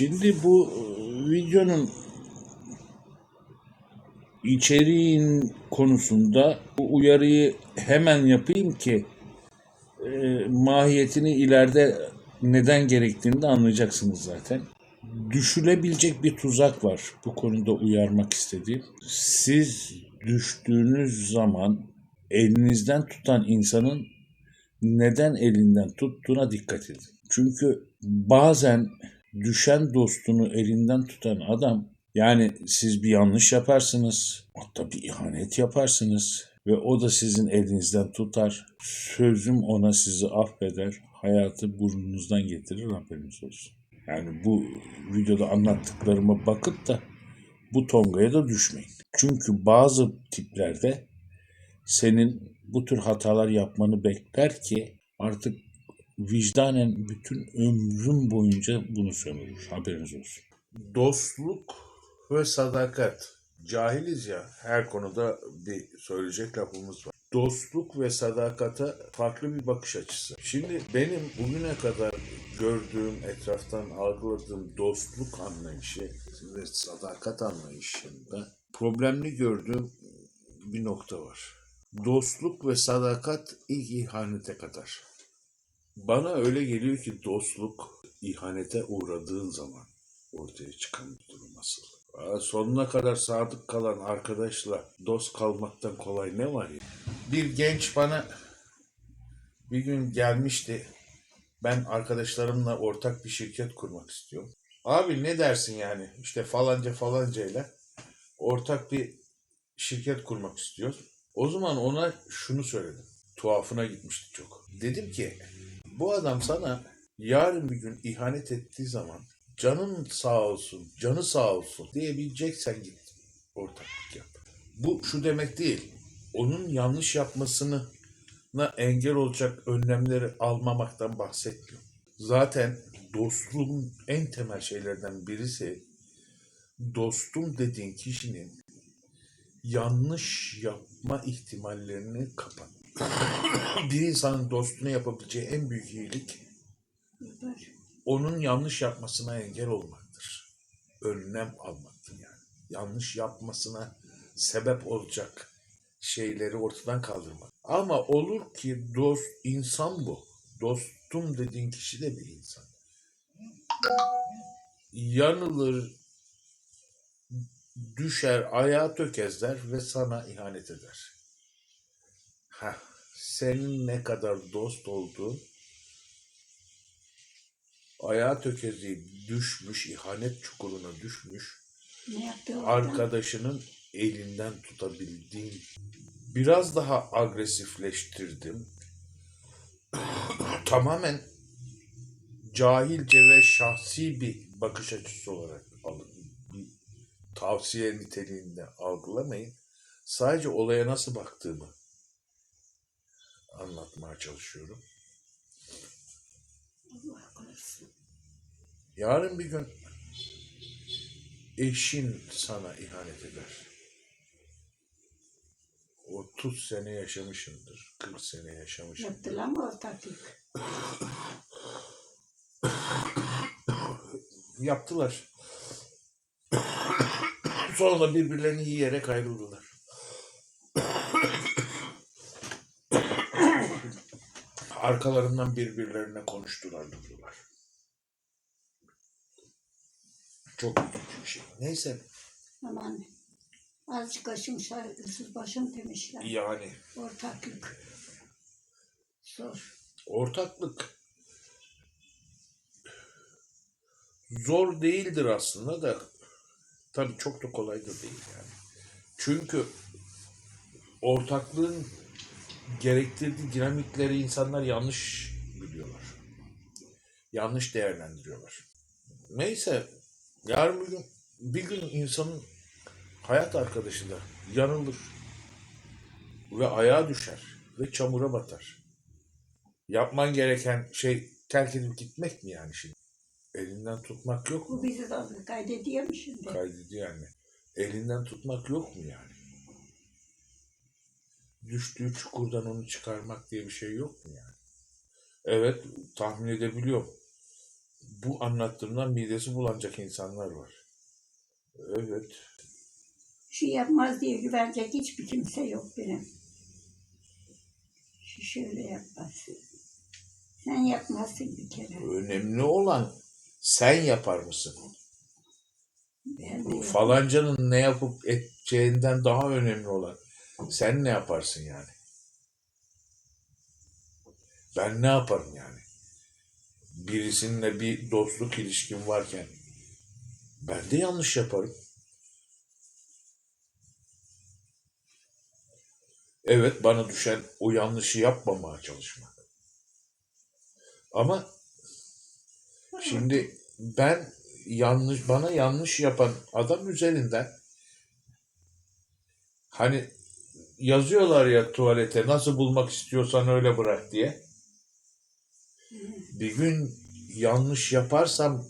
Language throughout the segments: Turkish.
Şimdi bu e, videonun içeriğin konusunda bu uyarıyı hemen yapayım ki e, mahiyetini ileride neden gerektiğini de anlayacaksınız zaten. Düşülebilecek bir tuzak var bu konuda uyarmak istediğim. Siz düştüğünüz zaman elinizden tutan insanın neden elinden tuttuğuna dikkat edin. Çünkü bazen düşen dostunu elinden tutan adam yani siz bir yanlış yaparsınız, hatta bir ihanet yaparsınız ve o da sizin elinizden tutar. Sözüm ona sizi affeder, hayatı burnunuzdan getirir haberiniz olsun. Yani bu videoda anlattıklarıma bakıp da bu tongaya da düşmeyin. Çünkü bazı tiplerde senin bu tür hatalar yapmanı bekler ki artık vicdanen bütün ömrün boyunca bunu sömürür. Haberiniz olsun. Dostluk ve sadakat. Cahiliz ya her konuda bir söyleyecek lafımız var. Dostluk ve sadakata farklı bir bakış açısı. Şimdi benim bugüne kadar gördüğüm, etraftan algıladığım dostluk anlayışı ve sadakat anlayışında problemli gördüğüm bir nokta var. Dostluk ve sadakat ilk ihanete kadar. Bana öyle geliyor ki dostluk ihanete uğradığın zaman ortaya çıkan bir durum asıl. Sonuna kadar sadık kalan arkadaşla dost kalmaktan kolay ne var ya? Bir genç bana bir gün gelmişti. Ben arkadaşlarımla ortak bir şirket kurmak istiyorum. Abi ne dersin yani? İşte falanca falancayla ortak bir şirket kurmak istiyor. O zaman ona şunu söyledim. Tuhafına gitmişti çok. Dedim ki bu adam sana yarın bir gün ihanet ettiği zaman canın sağ olsun, canı sağ olsun diyebileceksen git ortaklık yap. Bu şu demek değil. Onun yanlış yapmasını engel olacak önlemleri almamaktan bahsetmiyorum. Zaten dostluğun en temel şeylerden birisi dostum dediğin kişinin yanlış yapma ihtimallerini kapat. Bir insanın dostuna yapabileceği en büyük iyilik onun yanlış yapmasına engel olmaktır. Önlem almaktır yani. Yanlış yapmasına sebep olacak şeyleri ortadan kaldırmak. Ama olur ki dost insan bu. Dostum dediğin kişi de bir insan. Yanılır, düşer, ayağa tökezler ve sana ihanet eder. Heh, senin ne kadar dost olduğun ayağa tökezleyip düşmüş, ihanet çukuruna düşmüş arkadaşının elinden tutabildiğin biraz daha agresifleştirdim. Tamamen cahilce ve şahsi bir bakış açısı olarak alın. Bir tavsiye niteliğinde algılamayın. Sadece olaya nasıl baktığımı anlatmaya çalışıyorum. Yarın bir gün eşin sana ihanet eder. 30 sene yaşamışındır, 40 sene yaşamışındır. Yaptılar mı ortaklık? Yaptılar. Sonra birbirlerini yiyerek ayrıldılar. Arkalarından birbirlerine konuştular durdular. Çok üzücü bir şey. Neyse Aman azıcık aşım üstsüz başım demişler. yani Ortaklık. Zor. ortaklık zor değildir aslında da tabii çok da kolay da değil yani. Çünkü ortaklığın gerektirdiği dinamikleri insanlar yanlış biliyorlar. Yanlış değerlendiriyorlar. Neyse yarın bir gün, bir gün insanın hayat arkadaşı da yanılır ve ayağa düşer ve çamura batar. Yapman gereken şey terk edip gitmek mi yani şimdi? Elinden tutmak yok mu? Bu bizi de kaydediyor mu şimdi? Kaydediyor yani. Elinden tutmak yok mu yani? Düştüğü çukurdan onu çıkarmak diye bir şey yok mu yani? Evet tahmin edebiliyorum. bu anlattığımdan midesi bulanacak insanlar var. Evet. Şu yapmaz diye güvenecek hiçbir kimse yok benim. Şu şöyle yapmaz. Sen yapmazsın bir kere. Önemli olan sen yapar mısın? Ben de Falancanın ne yapıp edeceğinden daha önemli olan sen ne yaparsın yani? Ben ne yaparım yani? Birisininle bir dostluk ilişkim varken ben de yanlış yaparım. Evet bana düşen o yanlışı yapmamaya çalışmak. Ama Şimdi ben yanlış bana yanlış yapan adam üzerinden hani yazıyorlar ya tuvalete nasıl bulmak istiyorsan öyle bırak diye. Bir gün yanlış yaparsam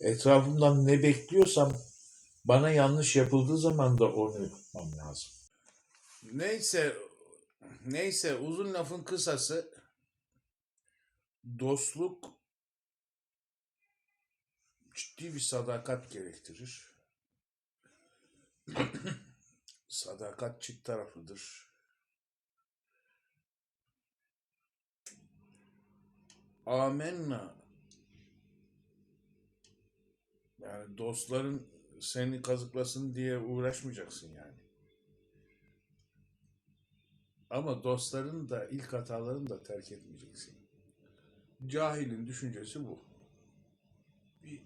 etrafımdan ne bekliyorsam bana yanlış yapıldığı zaman da onu yapmam lazım. Neyse neyse uzun lafın kısası dostluk ciddi bir sadakat gerektirir. sadakat çift taraflıdır. Amenna. Yani dostların seni kazıklasın diye uğraşmayacaksın yani. Ama dostların da ilk hatalarını da terk etmeyeceksin. Cahilin düşüncesi bu bir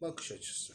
bakış açısı.